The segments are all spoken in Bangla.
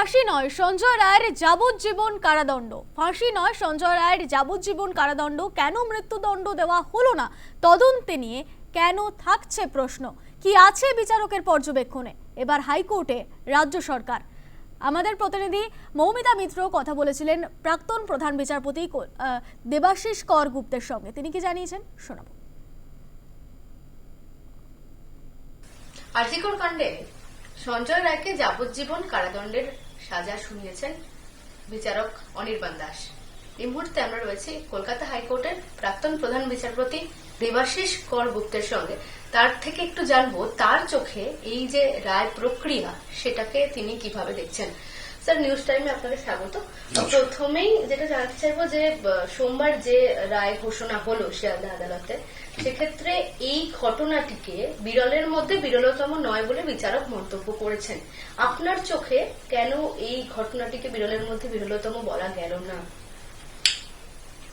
ফাঁসি নয়, সঞ্জয় রায়ের যাবজ্জীবন কারাদণ্ড। ফাঁসি নয়, সঞ্জয় রায়ের যাবজ্জীবন কারাদণ্ড। কেন মৃত্যুদণ্ড দেওয়া হলো না? তদন্তে নিয়ে কেন থাকছে প্রশ্ন? কি আছে বিচারকের পর্যবেক্ষণে? এবার হাইকোর্টে, রাজ্য সরকার। আমাদের প্রতিনিধি মৌমিতা মিত্র কথা বলেছিলেন প্রাক্তন প্রধান বিচারপতি দেবাশিস কর গুপ্তের সঙ্গে। তিনি কি জানিয়েছেন? শোনাবো। আর্জিকর কাণ্ডে সঞ্জয় রায়কে যাবজ্জীবন কারাদণ্ডের সাজা শুনিয়েছেন বিচারক অনির্বাণ দাস। এই মুহূর্তে আমরা রয়েছি কলকাতা হাইকোর্টের প্রাক্তন প্রধান বিচারপতি দেবাশিস কর গুপ্তের সঙ্গে। তার থেকে একটু জানব তার চোখে এই যে রায় প্রক্রিয়া সেটাকে তিনি কীভাবে দেখছেন? স্যার নিউজ টাইমে আপনাকে স্বাগত। প্রথমেই যেটা জানতে চাইব যে সোমবার যে রায় ঘোষণা হলো শিয়ালদা আদালতে সেক্ষেত্রে এই ঘটনাটিকে বিরলের মধ্যে বিরলতম নয় বলে বিচারক মন্তব্য করেছেন। আপনার চোখে কেন এই ঘটনাটিকে বিরলের মধ্যে বিরলতম বলা গেল না?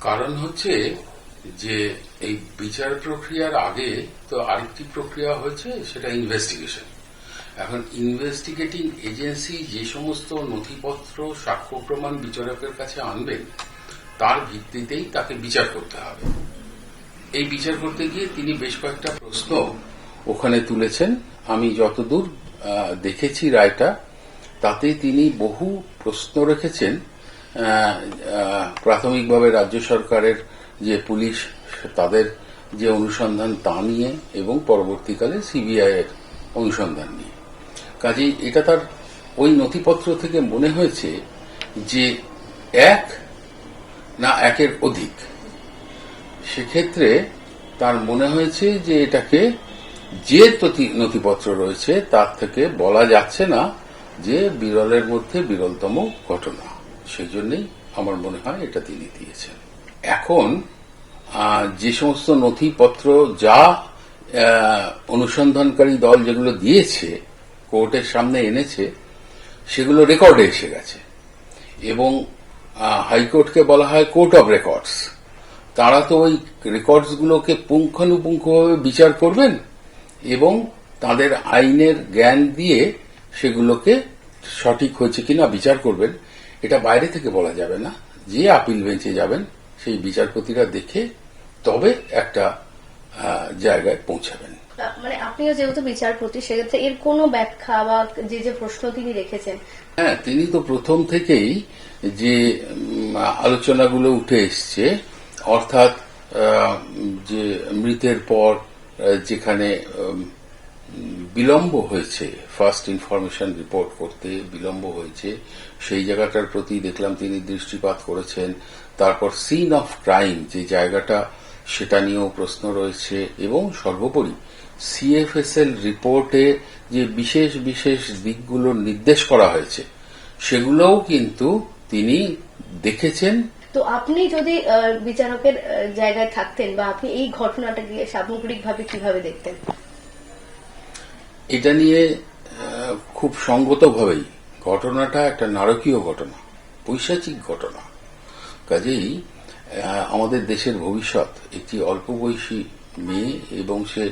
কারণ হচ্ছে যে এই বিচার প্রক্রিয়ার আগে তো আরেকটি প্রক্রিয়া হয়েছে, সেটা ইনভেস্টিগেশন এখন ইনভেস্টিগেটিং এজেন্সি যে সমস্ত নথিপত্র, সাক্ষ্য প্রমাণ বিচারকের কাছে আনবেন, তার ভিত্তিতেই তাকে বিচার করতে হবে। এই বিচার করতে গিয়ে তিনি বেশ কয়েকটা প্রশ্ন ওখানে তুলেছেন। আমি যতদূর দেখেছি রায়টা, তাতে তিনি বহু প্রশ্ন রেখেছেন। প্রাথমিকভাবে রাজ্য সরকারের যে পুলিশ, তাদের যে অনুসন্ধান তা নিয়ে এবং পরবর্তীকালে সিবিআই এর অনুসন্ধান নিয়ে। কাজেই এটা তার ওই নথিপত্র থেকে মনে হয়েছে যে এক না একের অধিক সেক্ষেত্রে তার মনে হয়েছে যে এটাকে যে নথিপত্র রয়েছে তার থেকে বলা যাচ্ছে না যে বিরলের মধ্যে বিরলতম ঘটনা। সেই জন্যই আমার মনে হয় এটা তিনি দিয়েছেন। এখন যে সমস্ত নথিপত্র যা অনুসন্ধানকারী দল যেগুলো দিয়েছে, কোর্টের সামনে এনেছে, সেগুলো রেকর্ডে এসে গেছে। এবং হাইকোর্টকে বলা হয় কোর্ট অব রেকর্ডস। তারা তো ওই রেকর্ডসগুলোকে পুঙ্খানুপুঙ্খভাবে বিচার করবেন এবং তাদের আইনের জ্ঞান দিয়ে সেগুলোকে সঠিক হয়েছে কিনা বিচার করবেন এটা বাইরে থেকে বলা যাবে না। যে আপিল বেঞ্চে যাবেন সেই বিচারপতিরা দেখে তবে একটা জায়গায় পৌঁছাবেন। মানে আপনিও যেহেতু বিচারপতি সেক্ষেত্রে এর কোনো ব্যাখ্যা বা যে যে প্রশ্ন তিনি রেখেছেন? হ্যাঁ তিনি তো প্রথম থেকেই যে আলোচনাগুলো উঠে এসছে অর্থাৎ যে মৃতের পর যেখানে বিলম্ব হয়েছে ফার্স্ট ইনফরমেশন রিপোর্ট করতে বিলম্ব হয়েছে, সেই জায়গাটার প্রতি দেখলাম তিনি দৃষ্টিপাত করেছেন। তারপর সিন অফ ক্রাইম যে জায়গাটা, সেটা নিয়েও প্রশ্ন রয়েছে এবং সর্বোপরি সিএফএসএল রিপোর্টে যে বিশেষ বিশেষ দিকগুলো নির্দেশ করা হয়েছে, সেগুলোও কিন্তু তিনি দেখেছেন তো আপনি যদি বিচারকের জায়গায় থাকতেন বা আপনি এই ঘটনাটাকে সামগ্রিকভাবে কীভাবে দেখতেন? এটা নিয়ে খুব সঙ্গতভাবেই ঘটনাটা একটা নারকীয় ঘটনা, পৈশাচিক ঘটনা। কাজেই আমাদের দেশের ভবিষ্যৎ, একটি অল্প বয়সী মেয়ে এবং সে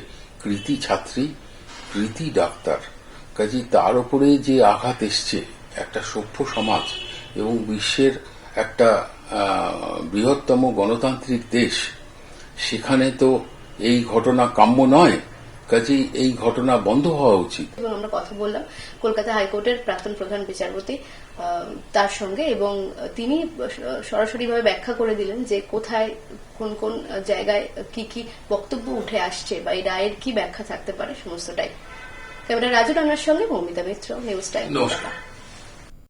কৃতি ছাত্রী, কৃতি ডাক্তার। কাজেই তার উপরে যে আঘাত এসছে, একটা সভ্য সমাজ এবং বিশ্বের একটা বৃহত্তম গণতান্ত্রিক দেশ সেখানে তো এই ঘটনা কাম্য নয় কাজেই এই ঘটনা বন্ধ হওয়া উচিত। এবং আমরা কথা বললাম কলকাতা হাইকোর্টের প্রাক্তন প্রধান বিচারপতি তার সঙ্গে এবং তিনি সরাসরিভাবে ব্যাখ্যা করে দিলেন যে কোথায় কোন কোন জায়গায় কি কি বক্তব্য উঠে আসছে বা এই রায়ের কি ব্যাখ্যা থাকতে পারে সমস্তটাই। ক্যামেরা রাজু রান্নার সঙ্গে মৌমিতা মিত্র নিউজ টাইম নমস্কার।